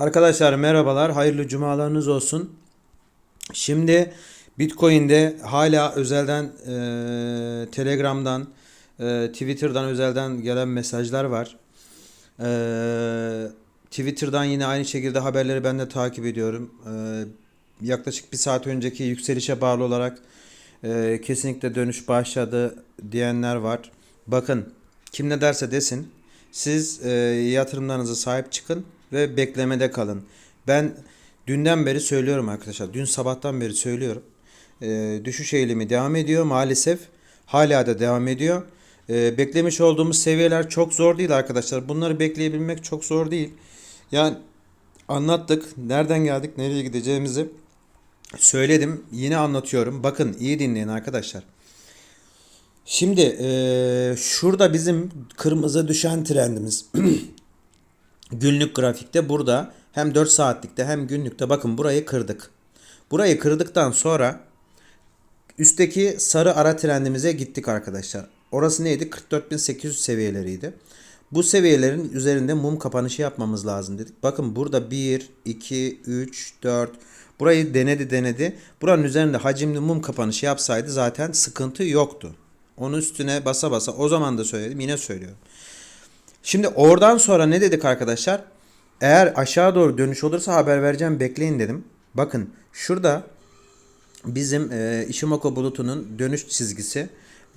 Arkadaşlar merhabalar, hayırlı cumalarınız olsun. Şimdi Bitcoin'de hala özelden e, Telegram'dan, e, Twitter'dan özelden gelen mesajlar var. E, Twitter'dan yine aynı şekilde haberleri ben de takip ediyorum. E, yaklaşık bir saat önceki yükselişe bağlı olarak e, kesinlikle dönüş başladı diyenler var. Bakın kim ne derse desin siz e, yatırımlarınıza sahip çıkın ve beklemede kalın. Ben dünden beri söylüyorum arkadaşlar. Dün sabahtan beri söylüyorum. E, düşüş eğilimi devam ediyor maalesef. Hala da devam ediyor. E, beklemiş olduğumuz seviyeler çok zor değil arkadaşlar. Bunları bekleyebilmek çok zor değil. Yani anlattık. Nereden geldik, nereye gideceğimizi söyledim. Yine anlatıyorum. Bakın iyi dinleyin arkadaşlar. Şimdi eee, şurada bizim kırmızı düşen trendimiz. Günlük grafikte burada hem 4 saatlikte hem günlükte bakın burayı kırdık. Burayı kırdıktan sonra üstteki sarı ara trendimize gittik arkadaşlar. Orası neydi? 44.800 seviyeleriydi. Bu seviyelerin üzerinde mum kapanışı yapmamız lazım dedik. Bakın burada 1, 2, 3, 4. Burayı denedi denedi. Buranın üzerinde hacimli mum kapanışı yapsaydı zaten sıkıntı yoktu. Onun üstüne basa basa o zaman da söyledim yine söylüyorum. Şimdi oradan sonra ne dedik arkadaşlar? Eğer aşağı doğru dönüş olursa haber vereceğim bekleyin dedim. Bakın şurada bizim e, Ishimoku bulutunun dönüş çizgisi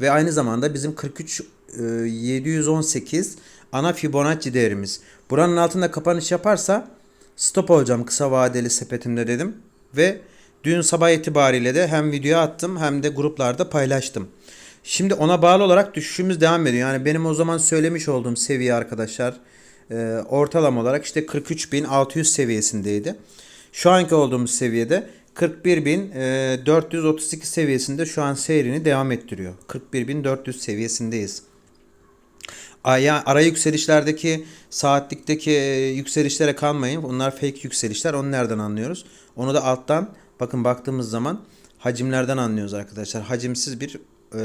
ve aynı zamanda bizim 43 e, 718 ana Fibonacci değerimiz. Buranın altında kapanış yaparsa stop olacağım kısa vadeli sepetimde dedim ve dün sabah itibariyle de hem video attım hem de gruplarda paylaştım. Şimdi ona bağlı olarak düşüşümüz devam ediyor. Yani benim o zaman söylemiş olduğum seviye arkadaşlar e, ortalama olarak işte 43.600 seviyesindeydi. Şu anki olduğumuz seviyede 41.432 seviyesinde şu an seyrini devam ettiriyor. 41.400 seviyesindeyiz. Ara yükselişlerdeki saatlikteki e, yükselişlere kalmayın. Bunlar fake yükselişler. Onu nereden anlıyoruz? Onu da alttan bakın baktığımız zaman hacimlerden anlıyoruz arkadaşlar. Hacimsiz bir e,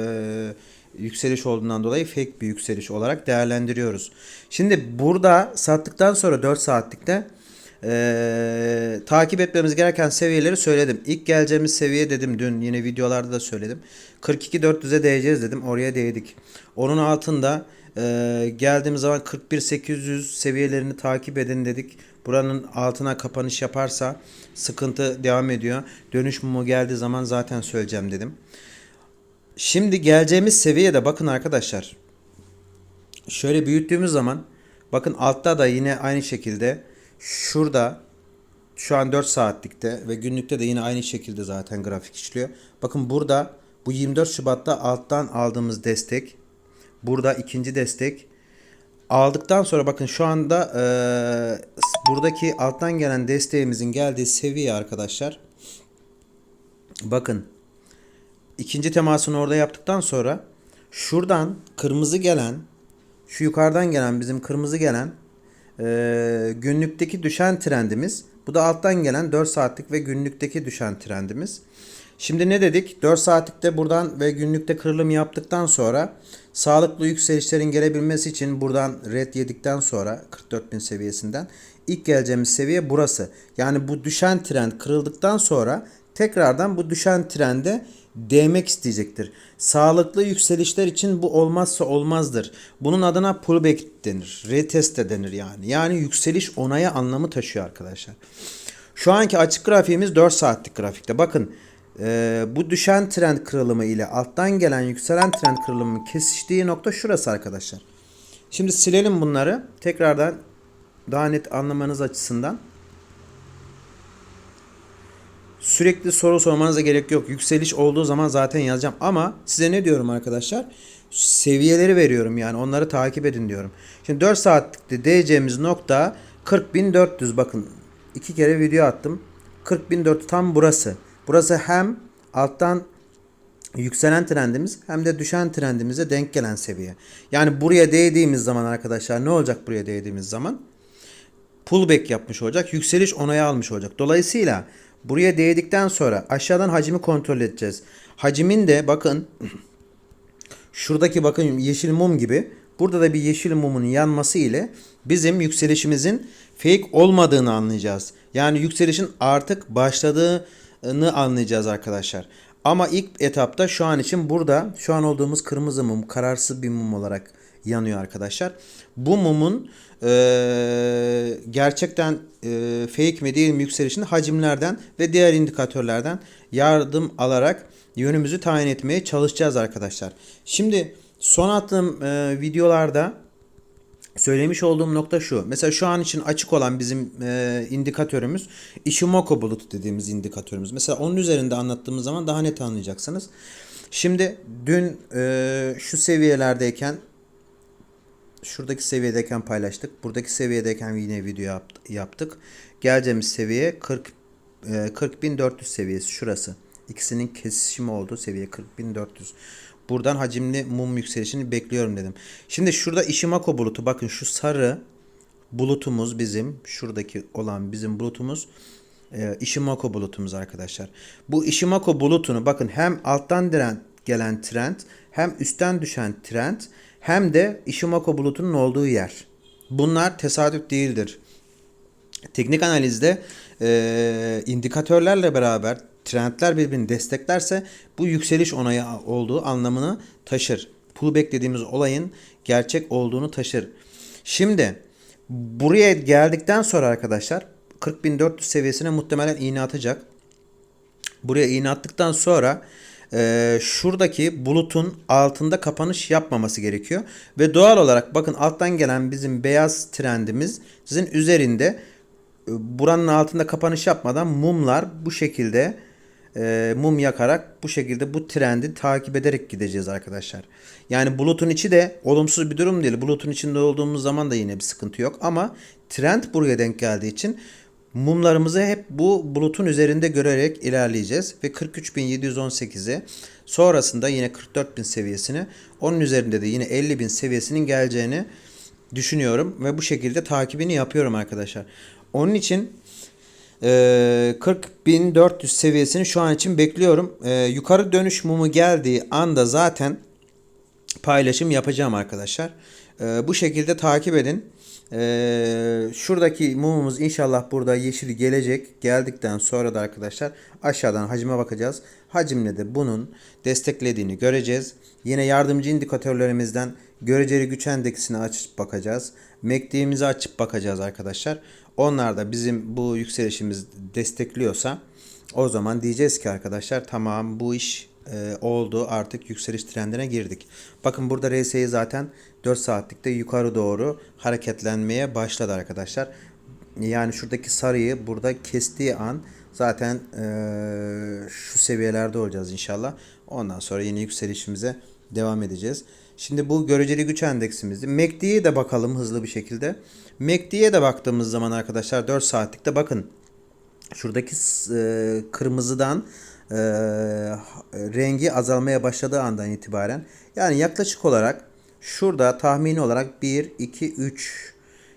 yükseliş olduğundan dolayı fake bir yükseliş olarak değerlendiriyoruz. Şimdi burada sattıktan sonra 4 saatlikte e, takip etmemiz gereken seviyeleri söyledim. İlk geleceğimiz seviye dedim dün yine videolarda da söyledim. 42.400'e değeceğiz dedim. Oraya değdik. Onun altında e, geldiğimiz zaman 41.800 seviyelerini takip edin dedik. Buranın altına kapanış yaparsa sıkıntı devam ediyor. Dönüş mumu geldiği zaman zaten söyleyeceğim dedim. Şimdi geleceğimiz seviyede bakın arkadaşlar. Şöyle büyüttüğümüz zaman bakın altta da yine aynı şekilde şurada şu an 4 saatlikte ve günlükte de yine aynı şekilde zaten grafik işliyor. Bakın burada bu 24 Şubat'ta alttan aldığımız destek. Burada ikinci destek. Aldıktan sonra bakın şu anda e, buradaki alttan gelen desteğimizin geldiği seviye arkadaşlar. Bakın ikinci temasını orada yaptıktan sonra şuradan kırmızı gelen şu yukarıdan gelen bizim kırmızı gelen e, günlükteki düşen trendimiz bu da alttan gelen 4 saatlik ve günlükteki düşen trendimiz. Şimdi ne dedik? 4 saatlikte buradan ve günlükte kırılım yaptıktan sonra sağlıklı yükselişlerin gelebilmesi için buradan red yedikten sonra 44.000 seviyesinden ilk geleceğimiz seviye burası. Yani bu düşen trend kırıldıktan sonra tekrardan bu düşen trende değmek isteyecektir. Sağlıklı yükselişler için bu olmazsa olmazdır. Bunun adına pullback denir. Retest de denir yani. Yani yükseliş onaya anlamı taşıyor arkadaşlar. Şu anki açık grafiğimiz 4 saatlik grafikte. Bakın e, bu düşen trend kırılımı ile alttan gelen yükselen trend kırılımının kesiştiği nokta şurası arkadaşlar. Şimdi silelim bunları. Tekrardan daha net anlamanız açısından. Sürekli soru sormanıza gerek yok. Yükseliş olduğu zaman zaten yazacağım. Ama size ne diyorum arkadaşlar? Seviyeleri veriyorum yani onları takip edin diyorum. Şimdi 4 saatlikte değeceğimiz nokta 40.400 bakın. iki kere video attım. 40.400 tam burası. Burası hem alttan yükselen trendimiz hem de düşen trendimize denk gelen seviye. Yani buraya değdiğimiz zaman arkadaşlar ne olacak buraya değdiğimiz zaman? Pullback yapmış olacak. Yükseliş onaya almış olacak. Dolayısıyla buraya değdikten sonra aşağıdan hacmi kontrol edeceğiz. Hacimin de bakın şuradaki bakın yeşil mum gibi Burada da bir yeşil mumun yanması ile bizim yükselişimizin fake olmadığını anlayacağız. Yani yükselişin artık başladığını anlayacağız arkadaşlar. Ama ilk etapta şu an için burada şu an olduğumuz kırmızı mum kararsız bir mum olarak yanıyor arkadaşlar. Bu mumun eee, gerçekten eee, fake mi değil mi yükselişinde hacimlerden ve diğer indikatörlerden yardım alarak yönümüzü tayin etmeye çalışacağız arkadaşlar. Şimdi son attığım eee, videolarda Söylemiş olduğum nokta şu. Mesela şu an için açık olan bizim e, indikatörümüz Ishimoku bulutu dediğimiz indikatörümüz. Mesela onun üzerinde anlattığımız zaman daha net anlayacaksınız. Şimdi dün e, şu seviyelerdeyken şuradaki seviyedeyken paylaştık. Buradaki seviyedeyken yine video yap- yaptık. Geleceğimiz seviye 40 e, 40.400 seviyesi şurası. İkisinin kesişimi olduğu seviye 40.400. Buradan hacimli mum yükselişini bekliyorum dedim. Şimdi şurada Ishimoku bulutu bakın şu sarı bulutumuz bizim şuradaki olan bizim bulutumuz e, Ishimoku bulutumuz arkadaşlar. Bu Ishimoku bulutunu bakın hem alttan diren, gelen trend hem üstten düşen trend hem de Ishimoku bulutunun olduğu yer. Bunlar tesadüf değildir. Teknik analizde e, indikatörlerle beraber trendler birbirini desteklerse bu yükseliş onayı olduğu anlamını taşır. Pullback dediğimiz olayın gerçek olduğunu taşır. Şimdi buraya geldikten sonra arkadaşlar 40.400 seviyesine muhtemelen iğne atacak. Buraya iğne attıktan sonra e, şuradaki bulutun altında kapanış yapmaması gerekiyor. Ve doğal olarak bakın alttan gelen bizim beyaz trendimiz sizin üzerinde e, buranın altında kapanış yapmadan mumlar bu şekilde e, mum yakarak bu şekilde bu trendi takip ederek gideceğiz arkadaşlar. Yani bulutun içi de olumsuz bir durum değil. Bulutun içinde olduğumuz zaman da yine bir sıkıntı yok ama trend buraya denk geldiği için mumlarımızı hep bu bulutun üzerinde görerek ilerleyeceğiz ve 43.718'e sonrasında yine 44.000 seviyesini onun üzerinde de yine 50.000 seviyesinin geleceğini düşünüyorum ve bu şekilde takibini yapıyorum arkadaşlar. Onun için e, 40.400 seviyesini şu an için bekliyorum. E, yukarı dönüş mumu geldiği anda zaten paylaşım yapacağım arkadaşlar. E, bu şekilde takip edin. E, şuradaki mumumuz inşallah burada yeşil gelecek. Geldikten sonra da arkadaşlar aşağıdan hacime bakacağız. Hacimle de bunun desteklediğini göreceğiz. Yine yardımcı indikatörlerimizden göreceli güç endeksini açıp bakacağız. MACD'mizi açıp bakacağız arkadaşlar. Onlar da bizim bu yükselişimiz destekliyorsa o zaman diyeceğiz ki arkadaşlar tamam bu iş e, oldu artık yükseliş trendine girdik. Bakın burada RSI zaten 4 saatlikte yukarı doğru hareketlenmeye başladı arkadaşlar. Yani şuradaki sarıyı burada kestiği an zaten e, şu seviyelerde olacağız inşallah. Ondan sonra yine yükselişimize devam edeceğiz. Şimdi bu göreceli güç endeksimizdi. MACD'ye de bakalım hızlı bir şekilde. MACD'ye de baktığımız zaman arkadaşlar 4 saatlikte bakın şuradaki e, kırmızıdan e, rengi azalmaya başladığı andan itibaren yani yaklaşık olarak şurada tahmini olarak 1 2 3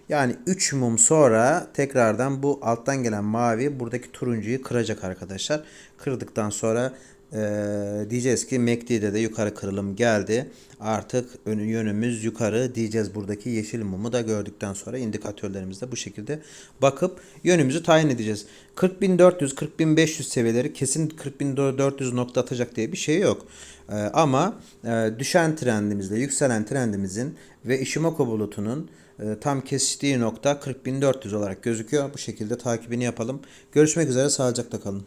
yani 3 mum sonra tekrardan bu alttan gelen mavi buradaki turuncuyu kıracak arkadaşlar. Kırdıktan sonra ee, diyeceğiz ki MACD'de de yukarı kırılım geldi. Artık önü yönümüz yukarı diyeceğiz buradaki yeşil mumu da gördükten sonra indikatörlerimizde bu şekilde bakıp yönümüzü tayin edeceğiz. 40.400 40.500 seviyeleri kesin 40.400 nokta atacak diye bir şey yok. Ee, ama e, düşen trendimizle yükselen trendimizin ve Ishimoku bulutunun e, tam kesiştiği nokta 40.400 olarak gözüküyor. Bu şekilde takibini yapalım. Görüşmek üzere sağlıcakla kalın.